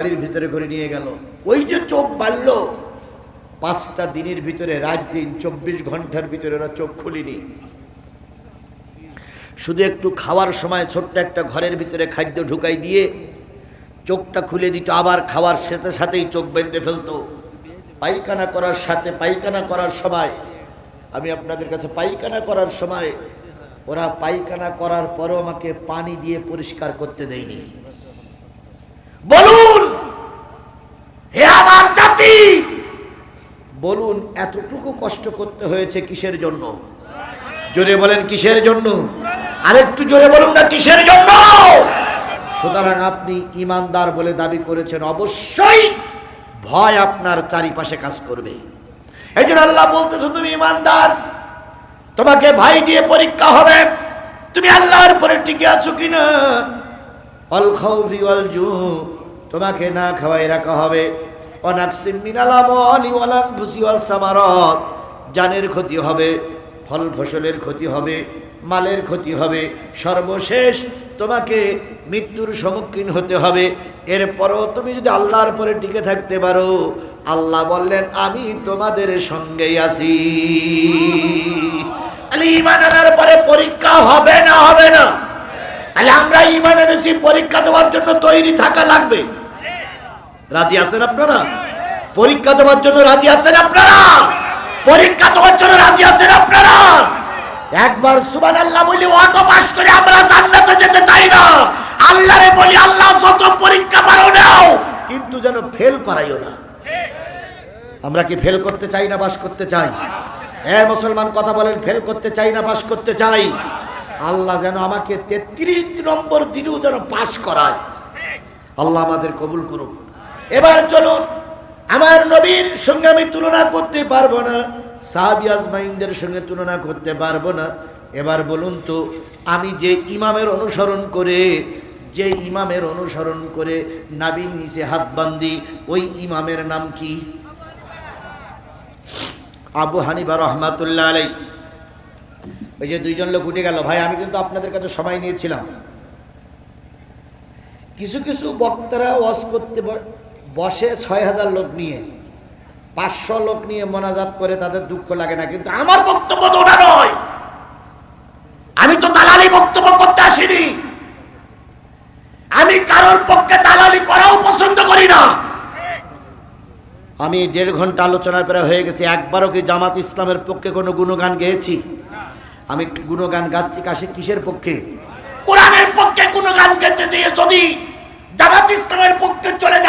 বাড়ির ভিতরে করে নিয়ে গেল। ওই যে চোখ বাড়ল, পাঁচটা দিনের ভিতরে রাত দিন, চব্বিশ ঘণ্টার ভিতরে ওরা চোখ খুলিনি। শুধু একটু খাওয়ার সময় ছোট্ট একটা ঘরের ভিতরে খাদ্য ঢুকাই দিয়ে চোখটা খুলে দিত, আবার খাওয়ার সাথে সাথেই চোখ বেঁধে ফেলতো। পায়খানা করার সাথে, পায়খানা করার সময়, আমি আপনাদের কাছে পায়খানা করার সময়, ওরা পায়খানা করার পরও আমাকে পানি দিয়ে পরিষ্কার করতে দেয়নি বলুন হে আমার জাতি বলুন, এতটুকু কষ্ট করতে হয়েছে কিসের জন্য? জোরে বলেন, কিসের জন্য? আরেকটু জোরে বলুন না, কিসের জন্য? সুতরাং আপনি ইমানদার বলে দাবি করেছেন, অবশ্যই ভয় আপনার চারিপাশে কাজ করবে। এই জন্য আল্লাহ বলতেছো তুমি ইমানদার, তোমাকে ভাই দিয়ে পরীক্ষা হবে। তুমি আল্লাহর পরে টিকে আছো কিনা? অল খাউফি ওয়াল জু, তোমাকে না খাওয়াই রাখা হবে। অনাকসিম মিনাল আমলি ওয়াল আনফুসি ওয়াস জানের ক্ষতি হবে, ফল ফসলের ক্ষতি হবে, মালের ক্ষতি হবে, সর্বশেষ তোমাকে মৃত্যুর সম্মুখীন হতে হবে। এরপরও তুমি যদি আল্লাহর পরে টিকে থাকতে পারো, আল্লাহ বললেন, আমি তোমাদের সঙ্গেই আছি। তাহলে ইমান আনার পরে পরীক্ষা হবে না হবে না। তাহলে আমরা ইমান এনেছি, পরীক্ষা দেওয়ার জন্য তৈরি থাকা লাগবে। রাজি আছেন আপনারা? পরীক্ষা দেওয়ার জন্য রাজি আছেন আপনারা? পরীক্ষা দেওয়ার জন্য রাজি আছেন আপনারা? একবার সুবান আল্লাহ বলি, অটো পাস করে আমরা জান্নাতে যেতে চাই না। আল্লাহরে বলি, আল্লাহ যত পরীক্ষা পারো নাও, কিন্তু যেন ফেল করাইও না। আমরা কি ফেল করতে চাই না, বাস করতে চাই? হ্যাঁ মুসলমান, কথা বলেন ফেল করতে চাই না, বাস করতে চাই? আল্লাহ যেন আমাকে তেত্রিশ নম্বর দিনেও যেন পাশ করায়। আল্লাহ আমাদের কবুল করুক। এবার চলুন, আমার নবীর সঙ্গে আমি তুলনা করতে পারব না, সাহাবি আজমাইনদের সঙ্গে তুলনা করতে পারব না। এবার বলুন তো, আমি যে ইমামের অনুসরণ করে, যে ইমামের অনুসরণ করে নাবিন নিচে হাত বান্ধি ওই ইমামের নাম কি? আবু হানিফা রহমাতুল্লাহ আলাই ওই যে দুইজন লোক উঠে গেল, ভাই, আমি কিন্তু আপনাদের কাছে সময় নিয়েছিলাম। কিছু কিছু বক্তারা ওয়াজ করতে বসে ছয় হাজার লোক নিয়ে, পাঁচশো লোক নিয়ে মোনাজাত করে তাদের দুঃখ লাগে না, কিন্তু আমার বক্তব্য তো ওটা নয়। আমি তো দালালি বক্তব্য করতে আসিনি। আমি কারোর পক্ষে দালালি করাও পছন্দ করি না। আমি দেড় ঘণ্টা আলোচনা প্রায় হয়ে গেছি, একবারও কি জামাত ইসলামের পক্ষে কোনো গুণগান গেয়েছি? আমি গুণগান গাচ্ছি কাশি কিসের পক্ষে? কোরআনের পক্ষে গুণগান গেতে যদি জামাত ইসলামের পক্ষে চলে যায়